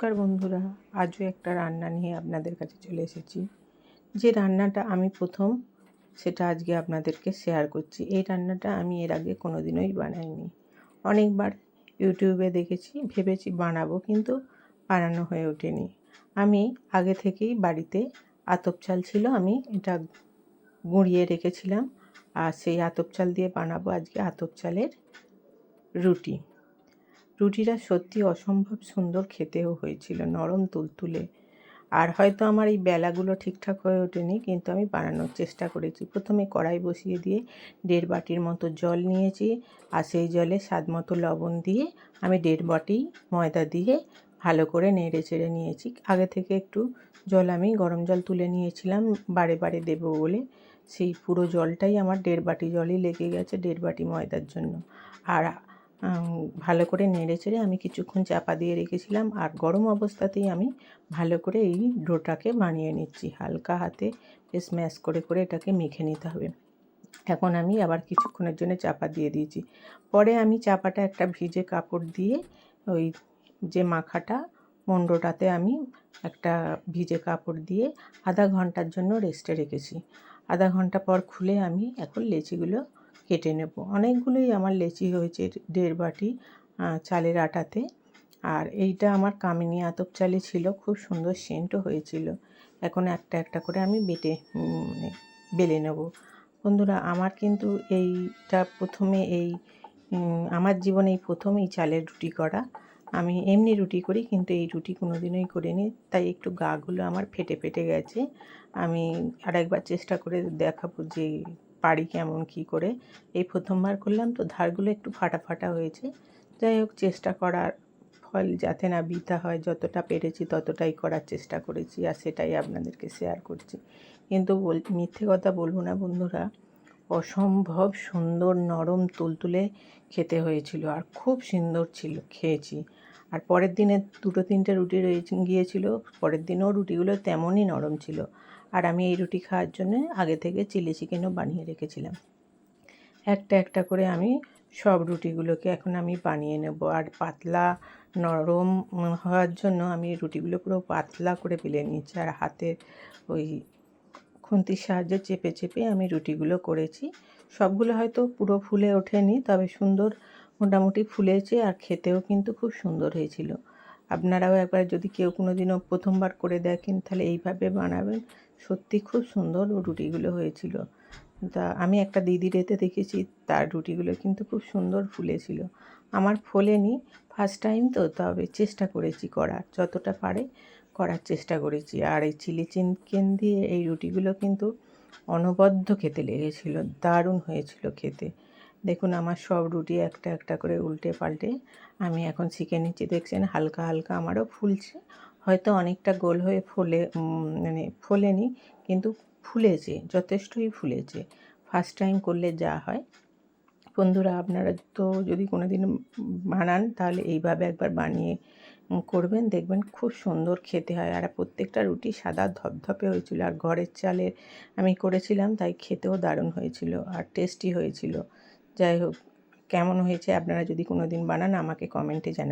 নমস্কার বন্ধুরা, আজও একটা রান্না নিয়ে আপনাদের কাছে চলে এসেছি। যে রান্নাটা আমি প্রথম, সেটা আজকে আপনাদেরকে শেয়ার করছি। এই রান্নাটা আমি এর আগে কোনো দিনই বানাইনি। অনেকবার ইউটিউবে দেখেছি, ভেবেছি বানাবো, কিন্তু বানানো হয়ে ওঠেনি। আমি আগে থেকেই বাড়িতে আতপ চাল ছিল, আমি এটা গুঁড়িয়ে রেখেছিলাম, আর সেই আতপ চাল দিয়ে বানাবো আজকে আতপ চালের রুটি। রুটিটা সত্যি অসম্ভব সুন্দর খেতেও হয়েছিল, নরম তুলতুলে। আর হয়তো আমার এই বেলাগুলো ঠিকঠাক হয়ে ওঠেনি, কিন্তু আমি বানানোর চেষ্টা করেছি। প্রথমে কড়াই বসিয়ে দিয়ে দেড় বাটির মতো জল নিয়েছি, আর সেই জলে স্বাদ মতো লবণ দিয়ে আমি দেড় বাটি ময়দা দিয়ে ভালো করে নেড়ে চেড়ে নিয়েছি। আগে থেকে একটু জল আমি গরম জল তুলে নিয়েছিলাম, বারে বারে দেবো বলে। সেই পুরো জলটাই আমার দেড় বাটি জলই লেগে গেছে দেড় বাটি ময়দার জন্য। আর ভালো করে নেড়ে চেড়ে আমি কিছুক্ষণ চাপা দিয়ে রেখেছিলাম আর গরম অবস্থাতেই আমি ভালো করে এই ডোটাকে বানিয়ে নিচ্ছি। হালকা হাতে বেশ ম্যাশ করে করে এটাকে মেখে নিতে হবে। এখন আমি আবার কিছুক্ষণের জন্য চাপা দিয়ে দিয়েছি। পরে আমি চাপাটা একটা ভিজে কাপড় দিয়ে ওই যে মাখাটা মন্ডটাতে আমি একটা ভিজে কাপড় দিয়ে আধা ঘণ্টার জন্য রেস্টে রেখেছি। আধা ঘণ্টা পর খুলে আমি এখন লেচিগুলো কেটে নেব। অনেকগুলোই আমার লেচি হয়েছে দেড় বাটি চালের আটাতে। আর এইটা আমার কামিনি আতপ চালে ছিল, খুব সুন্দর সেন্টও হয়েছিল। এখন একটা একটা করে আমি বেটে মানে বেলে নেব। বন্ধুরা, আমার কিন্তু এইটা প্রথমে এই আমার জীবনে এই প্রথম এই চালের রুটি করা। আমি এমনি রুটি করি, কিন্তু এই রুটি কোনো দিনই করিনি। তাই একটু গাগুলো আমার ফেটে ফেটে গেছে। আমি আরেকবার চেষ্টা করে দেখাবো যে পারি কেমন কি করে। এই প্রথমবার করলাম তো ধারগুলো একটু ফাটা ফাটা হয়েছে। যাই হোক, চেষ্টা করার ফল যাতে না বৃথা হয়, যতটা পেরেছি ততটাই করার চেষ্টা করেছি আর সেটাই আপনাদেরকে শেয়ার করছি। কিন্তু বল, মিথ্যে কথা বলব না বন্ধুরা, অসম্ভব সুন্দর নরম তুলতুলে খেতে হয়েছিল আর খুব সুন্দর ছিল, খেয়েছি। আর পরের দিনে দুটো তিনটে রুটি রয়ে গিয়েছিল, পরের দিনেও রুটিগুলো তেমনই নরম ছিল। আর আমি এই রুটি খাওয়ার জন্য আগে থেকে চিলি চিকেনও বানিয়ে রেখেছিলাম। একটা একটা করে আমি সব রুটিগুলোকে এখন আমি বানিয়ে নেব। আর পাতলা নরম হওয়ার জন্য আমি রুটিগুলো পুরো পাতলা করে বেলে নিয়েছি। আর হাতে ওই খুন্তির সাহায্যে চেপে চেপে আমি রুটিগুলো করেছি। সবগুলো হয়তো পুরো ফুলে ওঠেনি, তবে সুন্দর মোটামুটি ফুলেছে আর খেতেও কিন্তু খুব সুন্দর হয়েছিল। আপনারাও একবার যদি কেউ কোনো দিনও প্রথমবার করে দেখেন, তাহলে এইভাবে বানাবেন। সত্যি খুব সুন্দর রুটিগুলো হয়েছিল। তা আমি একটা দিদির এতে দেখেছি, তার রুটিগুলো কিন্তু খুব সুন্দর ফুলেছিল। আমার ফোলেনি ফার্স্ট টাইম তো, তবে চেষ্টা করেছি করার। যতটা পারে করার চেষ্টা করেছি। আর এই চিলি চিকেন দিয়ে এই রুটিগুলো কিন্তু অনবদ্য খেতে লেগেছিল, দারুণ হয়েছিল খেতে। দেখুন, আমার সব রুটি একটা একটা করে উল্টে পাল্টে আমি এখন শিখে নিচ্ছি। দেখছেন, হালকা হালকা আমারও ফুলছে। হয়তো অনেকটা গোল হয়ে ফোলে মানে ফোলেনি, কিন্তু ফুলেছে, যথেষ্টই ফুলেছে। ফার্স্ট টাইম করলে যা হয়। বন্ধুরা, আপনারা তো যদি কোনো দিন বানান, তাহলে এইভাবে একবার বানিয়ে করবেন। দেখবেন খুব সুন্দর খেতে হয়। আর প্রত্যেকটা রুটি সাদা ধপধপে হয়েছিল। আর ঘরের চালের আমি করেছিলাম, তাই খেতেও দারুণ হয়েছিল। আর টেস্টি হয়েছিল। যাই হোক কেমন হয়েছে আপনারা যদি কোনো দিন বানান আমাকে কমেন্টে জানান।